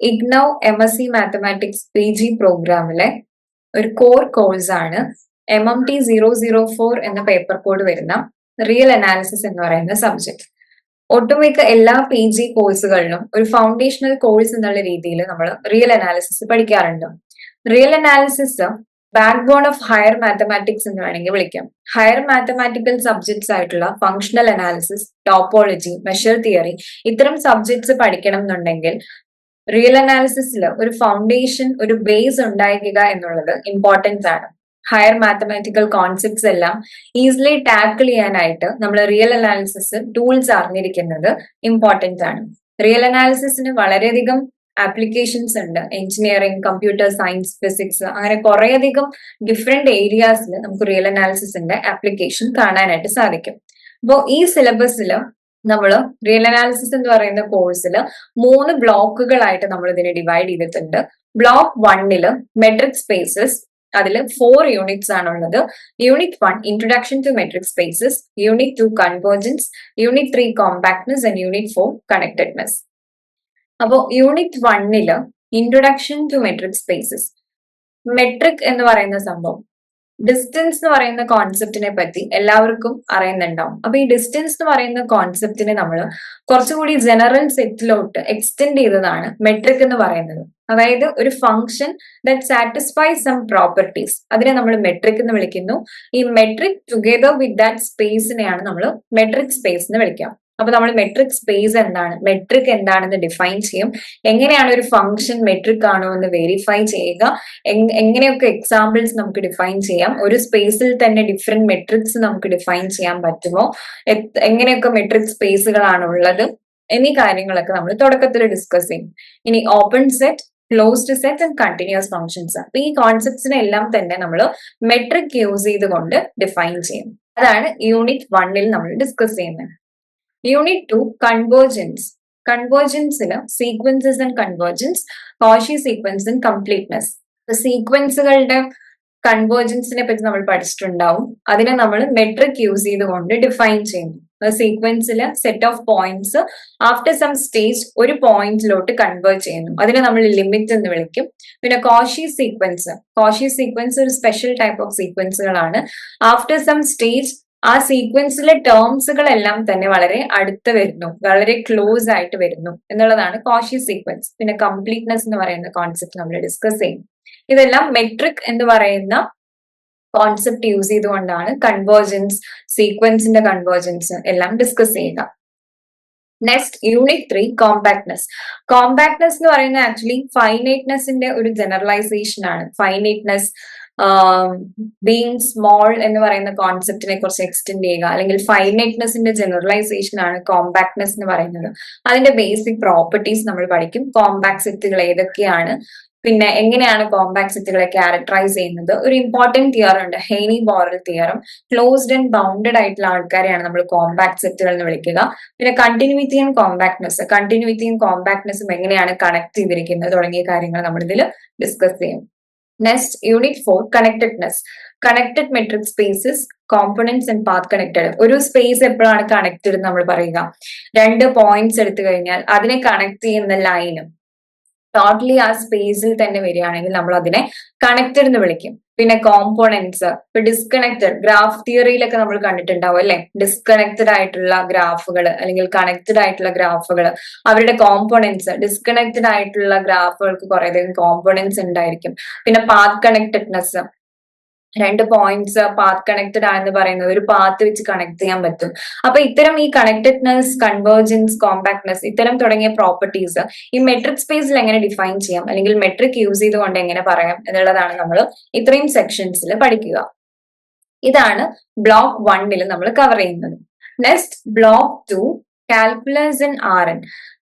IGNOU M S C mathematics P G പ്രോഗ്രാമിലെ ഒരു core course ആണ്. M M T zero zero four എന്ന paper code വരുന്ന real analysis എന്ന് പറയുന്ന സബ്ജക്ട് ഒട്ടുമിക്ക എല്ലാ പി ജി കോഴ്സുകളിലും ഒരു ഫൗണ്ടേഷണൽ കോഴ്സ് എന്നുള്ള രീതിയിൽ നമ്മൾ റിയൽ അനാലിസിസ് പഠിക്കാറുണ്ട്. Real analysis backbone of higher mathematics എന്ന് വേണമെങ്കിൽ വിളിക്കാം. ഹയർ മാത്തമാറ്റിക്കൽ സബ്ജക്ട്സ് ആയിട്ടുള്ള functional analysis topology measure theory ഇത്തരം സബ്ജക്ട്സ് പഠിക്കണം എന്നുണ്ടെങ്കിൽ റിയൽ അനാലിസിസിൽ ഒരു ഫൗണ്ടേഷൻ ഒരു ബേസ് ഉണ്ടായിരിക്കുക എന്നുള്ളത് ഇമ്പോർട്ടൻസ് ആണ്. ഹയർ മാത്തമാറ്റിക്കൽ കോൺസെപ്റ്റ്സ് എല്ലാം ഈസിലി ടാക്കിൾ ചെയ്യാനായിട്ട് നമ്മൾ റിയൽ അനാലിസിസ് ടൂൾസ് അറിഞ്ഞിരിക്കുന്നത് ഇമ്പോർട്ടൻസ് ആണ്. റിയൽ അനാലിസിസിന് വളരെയധികം ആപ്ലിക്കേഷൻസ് ഉണ്ട്. എഞ്ചിനീയറിംഗ് കമ്പ്യൂട്ടർ സയൻസ് ഫിസിക്സ് അങ്ങനെ കുറേയധികം ഡിഫറെന്റ് ഏരിയാസിൽ നമുക്ക് റിയൽ അനാലിസിസിന്റെ ആപ്ലിക്കേഷൻ കാണാനായിട്ട് സാധിക്കും. അപ്പോൾ ഈ സിലബസിൽ നമ്മൾ റിയൽ അനാലിസിസ് എന്ന് പറയുന്ന കോഴ്സിൽ മൂന്ന് ബ്ലോക്കുകളായിട്ട് നമ്മൾ ഇതിനെ ഡിവൈഡ് ചെയ്തിട്ടുണ്ട് ബ്ലോക്ക് വണ്ണിൽ മെട്രിക് സ്പേസസ് അതിൽ ഫോർ യൂണിറ്റ്സ് ആണുള്ളത്. Unit one introduction to metric spaces unit two convergence unit three compactness and unit four connectedness അപ്പോൾ യൂണിറ്റ് വണ്ണിൽ introduction to metric spaces metric എന്ന് പറയുന്ന സംഭവം ഡിസ്റ്റൻസ് എന്ന് പറയുന്ന കോൺസെപ്റ്റിനെ പറ്റി എല്ലാവർക്കും അറിയുന്നുണ്ടാവും. അപ്പൊ ഈ ഡിസ്റ്റൻസ് എന്ന് പറയുന്ന കോൺസെപ്റ്റിനെ നമ്മൾ കുറച്ചുകൂടി ജനറൽ സെറ്റിലോട്ട് എക്സ്റ്റെൻഡ് ചെയ്തതാണ് മെട്രിക് എന്ന് പറയുന്നത്. അതായത് ഒരു function that satisfy some properties അതിനെ നമ്മൾ മെട്രിക് എന്ന് വിളിക്കുന്നു. ഈ മെട്രിക് ടുഗെദർ വിത്ത് ദാറ്റ് സ്പേസിനെയാണ് നമ്മൾ മെട്രിക് സ്പേസ് എന്ന് വിളിക്കാം. അപ്പൊ നമ്മൾ മെട്രിക് സ്പേസ് എന്താണ്? മെട്രിക് എന്താണെന്ന് ഡിഫൈൻ ചെയ്യും. എങ്ങനെയാണ് ഒരു ഫംഗ്ഷൻ മെട്രിക് ആണോ എന്ന് വെരിഫൈ ചെയ്യുക. എങ്ങനെയൊക്കെ എക്സാമ്പിൾസ് നമുക്ക് ഡിഫൈൻ ചെയ്യാം. ഒരു സ്പേസിൽ തന്നെ ഡിഫറെന്റ് മെട്രിക്സ് നമുക്ക് ഡിഫൈൻ ചെയ്യാൻ പറ്റുമോ? എങ്ങനെയൊക്കെ മെട്രിക് സ്പേസുകളാണ് ഉള്ളത്? എന്നീ കാര്യങ്ങളൊക്കെ നമ്മൾ തുടക്കത്തിൽ ഡിസ്കസ് ചെയ്യും. ഇനി open set closed set and continuous functions അപ്പൊ ഈ കോൺസെപ്റ്റ്സിനെ എല്ലാം തന്നെ നമ്മൾ മെട്രിക് യൂസ് ചെയ്തുകൊണ്ട് ഡിഫൈൻ ചെയ്യും. അതാണ് യൂണിറ്റ് വണ്ണിൽ നമ്മൾ ഡിസ്കസ് ചെയ്യുന്നത്. Unit two convergence കൺവേർജൻസിൽ sequences and convergence Cauchy sequence and completeness സീക്വൻസുകളുടെ കൺവേർജൻസിനെ പറ്റി നമ്മൾ പഠിച്ചിട്ടുണ്ടാവും. അതിനെ നമ്മൾ മെട്രിക് യൂസ് ചെയ്തുകൊണ്ട് ഡിഫൈൻ ചെയ്യുന്നു. സീക്വൻസിൽ set of points after some stage ഒരു പോയിന്റിലോട്ട് കൺവേർട്ട് ചെയ്യുന്നു. അതിനെ നമ്മൾ ലിമിറ്റ് എന്ന് വിളിക്കും. പിന്നെ കോഷി സീക്വൻസ് കോഷി സീക്വൻസ് ഒരു സ്പെഷ്യൽ ടൈപ്പ് ഓഫ് സീക്വൻസുകളാണ് ആഫ്റ്റർ സം സ്റ്റേജ് ആ സീക്വൻസിലെ ടേംസുകളെല്ലാം തന്നെ വളരെ അടുത്ത് വരുന്നു. വളരെ ക്ലോസ് ആയിട്ട് വരുന്നു. എന്നുള്ളതാണ് കോഷ്യസ് സീക്വൻസ് പിന്നെ കംപ്ലീറ്റ്നെസ് എന്ന് പറയുന്ന കോൺസെപ്റ്റ് നമ്മൾ ഡിസ്കസ് ചെയ്യും ഇതെല്ലാം മെട്രിക് എന്ന് പറയുന്ന കോൺസെപ്റ്റ് യൂസ് ചെയ്തുകൊണ്ടാണ് കൺവേർജൻസ് സീക്വൻസിന്റെ കൺവേർജൻസ് എല്ലാം ഡിസ്കസ് ചെയ്യുക. Next unit three compactness compactness എന്ന് പറയുന്നത് ആക്ച്വലി ഫൈനൈറ്റ്നെസിന്റെ ഒരു ജനറലൈസേഷൻ ആണ്. ഫൈനൈറ്റ്നെസ് ബീങ് സ്മോൾ എന്ന് പറയുന്ന കോൺസെപ്റ്റിനെ കുറിച്ച് എക്സ്റ്റെൻഡ് ചെയ്യുക. അല്ലെങ്കിൽ ഫൈനൈറ്റ്നെസിന്റെ ജനറലൈസേഷൻ ആണ് കോമ്പാക്ട്നെസ് എന്ന് പറയുന്നത്. അതിന്റെ ബേസിക് പ്രോപ്പർട്ടീസ് നമ്മൾ പഠിക്കും. കോമ്പാക്ട് സെറ്റുകൾ ഏതൊക്കെയാണ്? പിന്നെ എങ്ങനെയാണ് കോമ്പാക്ട് സെറ്റുകളെ ക്യാരക്ടറൈസ് ചെയ്യുന്നത്? ഒരു ഇമ്പോർട്ടന്റ് തിയർ ഉണ്ട്. ഹെയ്നി ബോറൽ തിയറും ക്ലോസ്ഡ് ആൻഡ് ബൗണ്ടഡ് ആയിട്ടുള്ള ആൾക്കാരെയാണ് നമ്മൾ കോമ്പാക്ട് സെറ്റുകൾ എന്ന് വിളിക്കുക. പിന്നെ കണ്ടിന്യൂറ്റിയും കോമ്പാക്ട്നെസ് കണ്ടിന്യൂറ്റിയും കോമ്പാക്ട്നെസ്സും എങ്ങനെയാണ് കണക്ട് ചെയ്തിരിക്കുന്നത് തുടങ്ങിയ കാര്യങ്ങൾ നമ്മൾ ഇതിൽ ഡിസ്കസ് ചെയ്യും. Next unit four connectedness connected metric spaces components and path connected ഒരു സ്പേസ് എപ്പോഴാണ് കണക്റ്റഡ് നമ്മൾ പറയുക. രണ്ട് പോയിന്റ്സ് എടുത്തു കഴിഞ്ഞാൽ അതിനെ കണക്ട് ചെയ്യുന്ന ലൈനും ടോട്ടലി ആ സ്പേസിൽ തന്നെ വരികയാണെങ്കിൽ നമ്മൾ അതിനെ കണക്റ്റഡ് എന്ന് വിളിക്കും. പിന്നെ കോമ്പോണൻസ് ഇപ്പൊ ഡിസ്കണക്റ്റഡ് ഗ്രാഫ് തിയറിയിലൊക്കെ നമ്മൾ കണ്ടിട്ടുണ്ടാവും അല്ലെ? ഡിസ്കണക്റ്റഡ് ആയിട്ടുള്ള ഗ്രാഫുകൾ അല്ലെങ്കിൽ കണക്റ്റഡ് ആയിട്ടുള്ള ഗ്രാഫുകൾ അവരുടെ കോമ്പോണൻസ് ഡിസ്കണക്റ്റഡ് ആയിട്ടുള്ള ഗ്രാഫുകൾക്ക് കുറേയധികം കോമ്പോണൻസ് ഉണ്ടായിരിക്കും. പിന്നെ പാത്ത് കണക്റ്റഡ്നെസ് രണ്ട് പോയിന്റ്സ് പാത്ത് കണക്റ്റഡ് ആണെന്ന് പറയുന്നത് ഒരു പാത്ത് വെച്ച് കണക്ട് ചെയ്യാൻ പറ്റും. അപ്പൊ ഇത്തരം ഈ കണക്റ്റഡ്നെസ് കൺവേർജൻസ് കോമ്പാക്ട്നെസ് ഇത്തരം തുടങ്ങിയ പ്രോപ്പർട്ടീസ് ഈ മെട്രിക് സ്പേസിൽ എങ്ങനെ ഡിഫൈൻ ചെയ്യാം? അല്ലെങ്കിൽ മെട്രിക് യൂസ് ചെയ്തുകൊണ്ട് എങ്ങനെ പറയാം? എന്നുള്ളതാണ് നമ്മൾ ഇത്രയും സെക്ഷൻസിൽ പഠിക്കുക. ഇതാണ് ബ്ലോക്ക് വണ്ണിൽ നമ്മൾ കവർ ചെയ്യുന്നത്. Next block two calculus in R N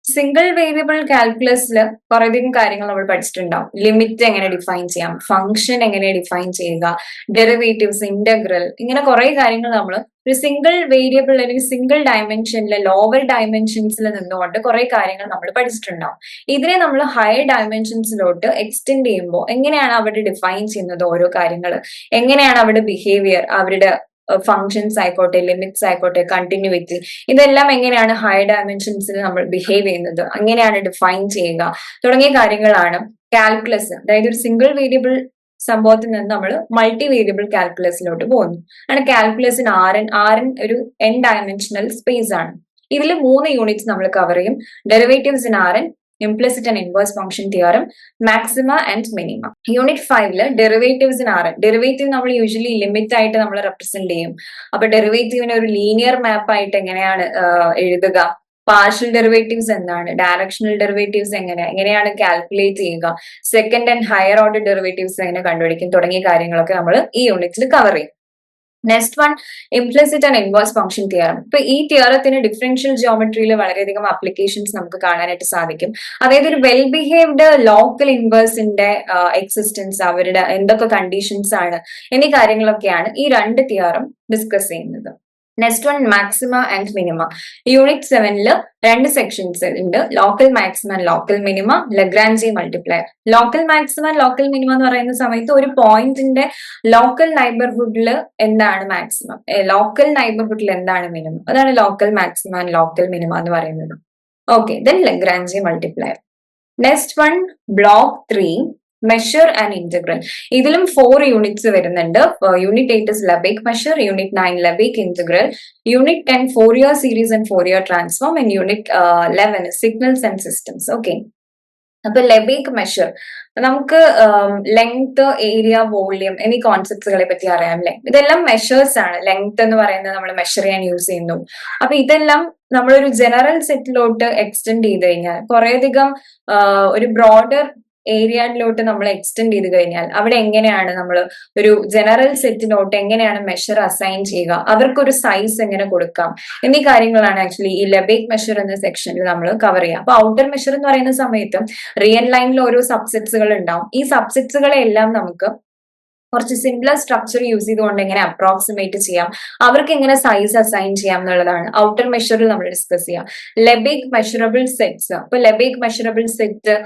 single variable കാൽക്കുലസിൽ കുറേയധികം കാര്യങ്ങൾ നമ്മൾ പഠിച്ചിട്ടുണ്ടാവും. ലിമിറ്റ് എങ്ങനെ ഡിഫൈൻ ചെയ്യാം? ഫംഗ്ഷൻ എങ്ങനെ ഡിഫൈൻ ചെയ്യുക? ഡെറിവേറ്റീവ്സ് ഇന്റഗ്രൽ ഇങ്ങനെ കുറെ കാര്യങ്ങൾ നമ്മൾ ഒരു സിംഗിൾ വേരിയബിൾ അല്ലെങ്കിൽ സിംഗിൾ ഡയമെൻഷനിലെ ലോവർ ഡയമെൻഷൻസിൽ നിന്നുകൊണ്ട് കുറെ കാര്യങ്ങൾ നമ്മൾ പഠിച്ചിട്ടുണ്ടാവും. ഇതിനെ നമ്മൾ ഹയർ ഡയമെൻഷൻസിലോട്ട് എക്സ്റ്റെൻഡ് ചെയ്യുമ്പോൾ എങ്ങനെയാണ് അവിടെ ഡിഫൈൻ ചെയ്യുന്നത് ഓരോ കാര്യങ്ങൾ എങ്ങനെയാണ് അവരുടെ ബിഹേവിയർ അവരുടെ ഫങ്ഷൻസ് ആയിക്കോട്ടെ ലിമിറ്റ്സ് ആയിക്കോട്ടെ കണ്ടിന്യൂറ്റി ഇതെല്ലാം എങ്ങനെയാണ് ഹൈ ഡയമെൻഷൻസിൽ നമ്മൾ ബിഹേവ് ചെയ്യുന്നത്? എങ്ങനെയാണ് ഡിഫൈൻ ചെയ്യുക. തുടങ്ങിയ കാര്യങ്ങളാണ് കാൽക്കുലസ് അതായത് ഒരു സിംഗിൾ വേരിയബിൾ സംഭവത്തിൽ നിന്ന് നമ്മൾ മൾട്ടി വേരിയബിൾ കാൽക്കുലസിലോട്ട് പോകുന്നു. ആണ് കാൽക്കുലസിന് ആർ എൻ ഒരു എൻ ഡയമെൻഷനൽ സ്പേസ് ആണ്. ഇതിൽ മൂന്ന് യൂണിറ്റ്സ് നമ്മൾ കവർ ചെയ്യും. Derivatives in R implicit and inverse function theorem maxima and minima unit ഫൈവിൽ derivatives in R N derivative നമ്മൾ യൂഷ്വലി ലിമിറ്റ് ആയിട്ട് നമ്മൾ റെപ്രസെന്റ് ചെയ്യും. അപ്പൊ ഡെറിവേറ്റീവിനെ ഒരു ലീനിയർ മാപ്പ് ആയിട്ട് എങ്ങനെയാണ് എഴുതുക? പാർഷ്യൽ ഡെറിവേറ്റീവ്സ് എന്താണ്? ഡയറക്ഷണൽ ഡെറിവേറ്റീവ്സ് എങ്ങനെ? എങ്ങനെയാണ് കാൽക്കുലേറ്റ് ചെയ്യുക? Second and higher order derivatives എങ്ങനെ കണ്ടുപിടിക്കും? തുടങ്ങിയ കാര്യങ്ങളൊക്കെ നമ്മൾ ഈ യൂണിറ്റിൽ കവർ ചെയ്യും. Next one implicit and inverse function theorem ഇപ്പൊ ഈ തിയറത്തിന് ഡിഫറൻഷ്യൽ ജിയോമെട്രിയിൽ വളരെയധികം ആപ്ലിക്കേഷൻസ് നമുക്ക് കാണാനായിട്ട് സാധിക്കും. അതായത് ഒരു വെൽ ബിഹേവ്ഡ് ലോക്കൽ ഇൻവേഴ്സിന്റെ എക്സിസ്റ്റൻസ് അവരുടെ എന്തൊക്കെ കണ്ടീഷൻസ് ആണ് എന്നീ കാര്യങ്ങളൊക്കെയാണ് ഈ രണ്ട് തിയറം ഡിസ്കസ് ചെയ്യുന്നത്. Next one maxima and minima unit സെവനിൽ രണ്ട് സെക്ഷൻസ് ഉണ്ട്. Local maxima and local minima Lagrange multiplier local maxima and local minima എന്ന് പറയുന്ന സമയത്ത് ഒരു പോയിന്റിന്റെ ലോക്കൽ നൈബർഹുഡിൽ എന്താണ് മാക്സിമം ലോക്കൽ നൈബർഹുഡിൽ എന്താണ് മിനിമം അതാണ് local maxima and local minima എന്ന് പറയുന്നത്. Okay then Lagrange multiplier next one block three measure and integral ഇതിലും ഫോർ യൂണിറ്റ്സ് വരുന്നുണ്ട്. Unit eight is Lebesgue measure unit nine Lebesgue integral unit ten Fourier series and Fourier transform and unit eleven signals and systems okay അപ്പൊ Lebesgue measure നമുക്ക് length area volume എന്നീ കോൺസെപ്റ്റുകളെ പറ്റി അറിയാം അല്ലെ ഇതെല്ലാം മെഷേഴ്സ് ആണ്. ലെങ്ത് എന്ന് പറയുന്നത് നമ്മൾ മെഷർ ചെയ്യാൻ യൂസ് ചെയ്യുന്നു. അപ്പൊ ഇതെല്ലാം നമ്മളൊരു ജനറൽ സെറ്റിലോട്ട് എക്സ്റ്റെൻഡ് ചെയ്ത് കഴിഞ്ഞാൽ കുറേയധികം ഒരു ബ്രോഡർ ഏരിയയിലോട്ട് നമ്മൾ എക്സ്റ്റെൻഡ് ചെയ്ത് കഴിഞ്ഞാൽ അവിടെ എങ്ങനെയാണ് നമ്മൾ ഒരു ജനറൽ സെറ്റിനോട്ട് എങ്ങനെയാണ് മെഷർ അസൈൻ ചെയ്യുക? അവർക്കൊരു സൈസ് എങ്ങനെ കൊടുക്കാം? എന്നീ കാര്യങ്ങളാണ് ആക്ച്വലി ഈ ലെബേക് മെഷർ എന്ന സെക്ഷനിൽ നമ്മൾ കവർ ചെയ്യുക. അപ്പൊ ഔട്ടർ മെഷർ എന്ന് പറയുന്ന സമയത്ത് റിയൽ ലൈനിൽ ഓരോ സബ്സെറ്റ്സുകൾ ഉണ്ടാവും. ഈ സബ്സെറ്റ്സുകളെ എല്ലാം നമുക്ക് കുറച്ച് സിംപ്ലർ സ്ട്രക്ചർ യൂസ് ചെയ്തുകൊണ്ട് എങ്ങനെ അപ്രോക്സിമേറ്റ് ചെയ്യാം? അവർക്ക് എങ്ങനെ സൈസ് അസൈൻ ചെയ്യാം എന്നുള്ളതാണ്. ഔട്ടർ മെഷറിൽ നമ്മൾ ഡിസ്കസ് ചെയ്യാം. ലെബിക് മെഷറബിൾ സെറ്റ്സ് അപ്പൊ ലെബിക് മെഷറബിൾ സെറ്റ്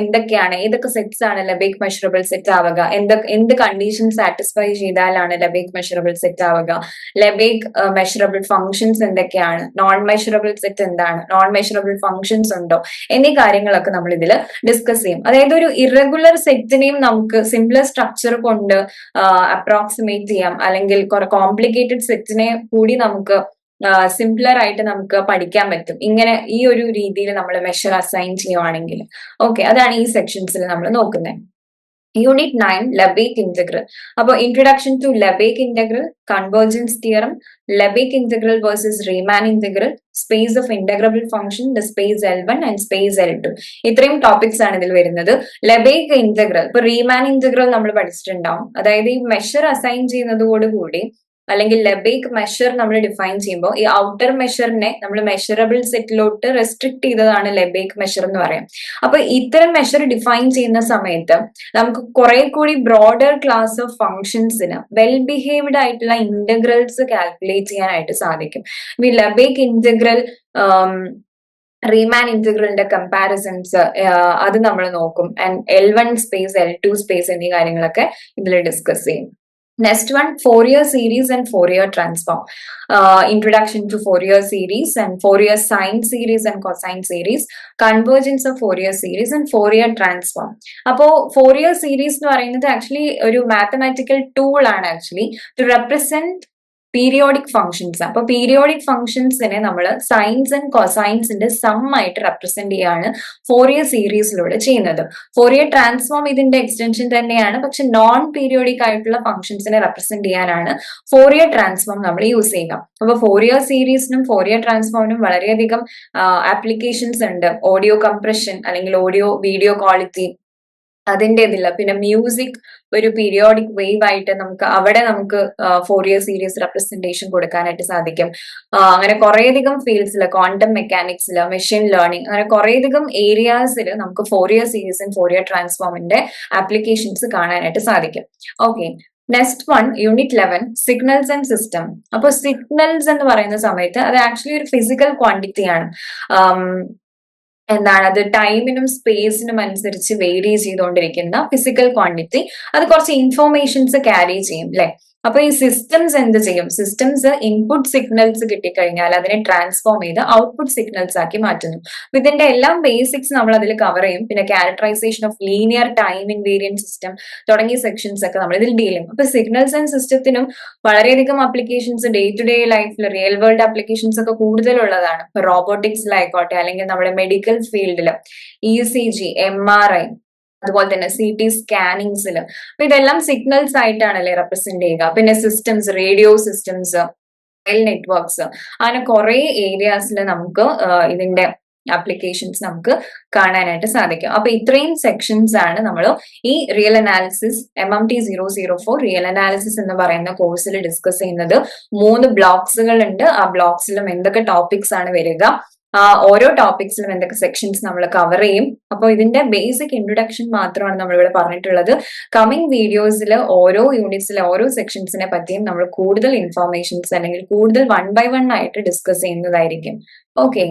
എന്തൊക്കെയാണ്? ഏതൊക്കെ സെറ്റ്സ് ആണ് ലബേക്ക് മെഷറബിൾ സെറ്റ് ആവുക? എന്തൊക്കെ എന്ത് കണ്ടീഷൻ സാറ്റിസ്ഫൈ ചെയ്താലാണ് ലബേക്ക് മെഷറബിൾ സെറ്റ് ആവുക? ലബേക്ക് മെഷറബിൾ ഫങ്ഷൻസ് എന്തൊക്കെയാണ്? നോൺ മെഷറബിൾ സെറ്റ് എന്താണ്? നോൺ മെഷറബിൾ ഫങ്ഷൻസ് ഉണ്ടോ? എന്നീ കാര്യങ്ങളൊക്കെ നമ്മൾ ഇതിൽ ഡിസ്കസ് ചെയ്യും. അതായത് ഒരു ഇറഗുലർ സെറ്റിനെയും നമുക്ക് സിംപ്ലർ സ്ട്രക്ചർ കൊണ്ട് അപ്രോക്സിമേറ്റ് ചെയ്യാം. അല്ലെങ്കിൽ കുറെ കോംപ്ലിക്കേറ്റഡ് സെറ്റിനെ കൂടി നമുക്ക് സിംപ്ലർ ആയിട്ട് നമുക്ക് പഠിക്കാൻ പറ്റും. ഇങ്ങനെ ഈ ഒരു രീതിയിൽ നമ്മൾ മെഷർ അസൈൻ ചെയ്യുവാണെങ്കിൽ. ഓക്കെ അതാണ് ഈ സെക്ഷൻസിൽ നമ്മൾ നോക്കുന്നത് യൂണിറ്റ് നയൻ ലബേക്ക് ഇന്റഗ്രൽ അപ്പോൾ introduction to Lebesgue integral convergence theorem Lebesgue integral versus Riemann integral space of integrable function the space L one and space L two ഇത്രയും ടോപ്പിക്സ് ആണ് ഇതിൽ വരുന്നത്. ലബേക്ക് ഇന്റഗ്രൽ ഇപ്പൊ റീമാൻ ഇന്റഗ്രൽ നമ്മൾ പഠിച്ചിട്ടുണ്ടാവും. അതായത് ഈ measure assign ചെയ്യുന്നതോടുകൂടി അല്ലെങ്കിൽ ലബേക്ക് മെഷർ നമ്മൾ ഡിഫൈൻ ചെയ്യുമ്പോൾ ഈ ഔട്ടർ മെഷറിനെ നമ്മൾ മെഷറബിൾ സെറ്റിലോട്ട് റെസ്ട്രിക്ട് ചെയ്തതാണ് ലബേക്ക് മെഷർ എന്ന് പറയാം. അപ്പൊ ഇത്തരം മെഷർ ഡിഫൈൻ ചെയ്യുന്ന സമയത്ത് നമുക്ക് കുറെ കൂടി ബ്രോഡർ ക്ലാസ് ഓഫ് ഫങ്ഷൻസിന് വെൽ ബിഹേവ്ഡ് ആയിട്ടുള്ള ഇന്റഗ്രൽസ് കാൽക്കുലേറ്റ് ചെയ്യാനായിട്ട് സാധിക്കും. ഈ ലബേക്ക് ഇന്റഗ്രൽ റീമാൻ ഇന്റഗ്രലിന്റെ കമ്പാരിസൺസ് അത് നമ്മൾ നോക്കും. And L one space L two space എന്നീ കാര്യങ്ങളൊക്കെ ഇതിൽ ഡിസ്കസ് ചെയ്യും. Next one Fourier series and Fourier transform introduction to Fourier series and Fourier sine series and cosine series convergence of Fourier series and Fourier transform അപ്പോ Fourier series എന്ന് പറയുന്നത് actually ഒരു mathematical tool ആണ് actually to represent periodic functions അപ്പൊ periodic ഫംഗ്ഷൻസിനെ നമ്മൾ sines and കൊസൈൻസിന്റെ some ആയിട്ട് represent ചെയ്യാണ് ഫോറിയർ സീരീസിലൂടെ ചെയ്യുന്നത്. ഫോറിയ ട്രാൻസ്ഫോം ഇതിന്റെ എക്സ്റ്റൻഷൻ തന്നെയാണ്. പക്ഷെ നോൺ പീരിയോഡിക് ആയിട്ടുള്ള ഫംഗ്ഷൻസിനെ റെപ്രസെന്റ് ചെയ്യാനാണ് ഫോറിയ ട്രാൻസ്ഫോം നമ്മൾ യൂസ് ചെയ്യുക. അപ്പൊ ഫോറിയ സീരീസിനും ഫോറിയ ട്രാൻസ്ഫോമിനും വളരെയധികം ആപ്ലിക്കേഷൻസ് ഉണ്ട്. ഓഡിയോ കംപ്രഷൻ അല്ലെങ്കിൽ ഓഡിയോ വീഡിയോ ക്വാളിറ്റി അതിന്റെ ഇതില്ല പിന്നെ മ്യൂസിക് ഒരു പീരിയോഡിക് വേവ് ആയിട്ട് നമുക്ക് അവിടെ നമുക്ക് ഫോർ ഇയർ സീരീസ് റെപ്രസെന്റേഷൻ കൊടുക്കാനായിട്ട് സാധിക്കും. അങ്ങനെ കുറേയധികം ഫീൽഡ്സിൽ ക്വാണ്ടം മെക്കാനിക്സിൽ മെഷീൻ ലേണിംഗ് അങ്ങനെ കുറേയധികം ഏരിയാസിൽ നമുക്ക് ഫോർ ഇയർ സീരീസും ഫോർ ഇയർ ട്രാൻസ്ഫോമിന്റെ ആപ്ലിക്കേഷൻസ് കാണാനായിട്ട് സാധിക്കും. Okay next one unit eleven signals and system അപ്പോൾ സിഗ്നൽസ് എന്ന് പറയുന്ന സമയത്ത് അത് ആക്ച്വലി ഒരു ഫിസിക്കൽ ക്വാണ്ടിറ്റി ആണ്. എന്താണ് അത് ടൈമിനും സ്പേസിനും അനുസരിച്ച് വേരി ചെയ്തുകൊണ്ടിരിക്കുന്ന ഫിസിക്കൽ ക്വാണ്ടിറ്റി അത് കുറച്ച് ഇൻഫോർമേഷൻസ് ക്യാരി ചെയ്യും അല്ലെ അപ്പൊ ഈ സിസ്റ്റംസ് എന്ത് ചെയ്യും? സിസ്റ്റംസ് ഇൻപുട്ട് സിഗ്നൽസ് കിട്ടിക്കഴിഞ്ഞാൽ അതിനെ ട്രാൻസ്ഫോം ചെയ്ത് ഔട്ട്പുട്ട് സിഗ്നൽസ് ആക്കി മാറ്റുന്നു. അപ്പൊ ഇതിന്റെ എല്ലാം ബേസിക്സ് നമ്മൾ അതിൽ കവർ ചെയ്യും. പിന്നെ characterization of linear time invariant system തുടങ്ങിയ സെക്ഷൻസ് ഒക്കെ നമ്മൾ ഇതിൽ ഡീൽ ചെയ്യും. അപ്പൊ സിഗ്നൽസ് ആൻഡ് സിസ്റ്റത്തിനും വളരെയധികം അപ്ലിക്കേഷൻസ് ഡേ ടു ഡേ ലൈഫിൽ റിയൽ വേൾഡ് അപ്ലിക്കേഷൻസ് ഒക്കെ കൂടുതലുള്ളതാണ്. ഇപ്പൊ റോബോട്ടിക്സിലായിക്കോട്ടെ അല്ലെങ്കിൽ നമ്മുടെ മെഡിക്കൽ ഫീൽഡിൽ E C G M R I അതുപോലെ തന്നെ സി ടി സ്കാനിങ്സിൽ അപ്പൊ ഇതെല്ലാം സിഗ്നൽസ് ആയിട്ടാണല്ലേ റെപ്രസെന്റ് ചെയ്യുക. പിന്നെ systems radio systems mobile networks അങ്ങനെ കുറെ ഏരിയാസിൽ നമുക്ക് ഇതിന്റെ ആപ്ലിക്കേഷൻസ് നമുക്ക് കാണാനായിട്ട് സാധിക്കും. അപ്പൊ ഇത്രയും സെക്ഷൻസ് ആണ് നമ്മൾ ഈ real analysis M M T zero zero four real analysis എന്ന് പറയുന്ന കോഴ്സിൽ ഡിസ്കസ് ചെയ്യുന്നത്. മൂന്ന് ബ്ലോക്സുകൾ ഉണ്ട്. ആ ബ്ലോക്സിലും എന്തൊക്കെ ടോപ്പിക്സ് ആണ് വരിക. ഓരോ ടോപ്പിക്സിലും എന്തൊക്കെ സെക്ഷൻസ് നമ്മൾ കവർ ചെയ്യും. അപ്പോൾ ഇതിന്റെ ബേസിക് ഇൻട്രൊഡക്ഷൻ മാത്രമാണ് നമ്മൾ ഇവിടെ പറഞ്ഞിട്ടുള്ളത്. കമ്മിങ് വീഡിയോസിൽ ഓരോ യൂണിറ്റ്സിലെ ഓരോ സെക്ഷൻസിനെ പറ്റിയും നമ്മൾ കൂടുതൽ ഇൻഫോർമേഷൻസ് അല്ലെങ്കിൽ കൂടുതൽ വൺ ബൈ വൺ ആയിട്ട് ഡിസ്കസ് ചെയ്യുന്നതായിരിക്കും. ഓക്കെ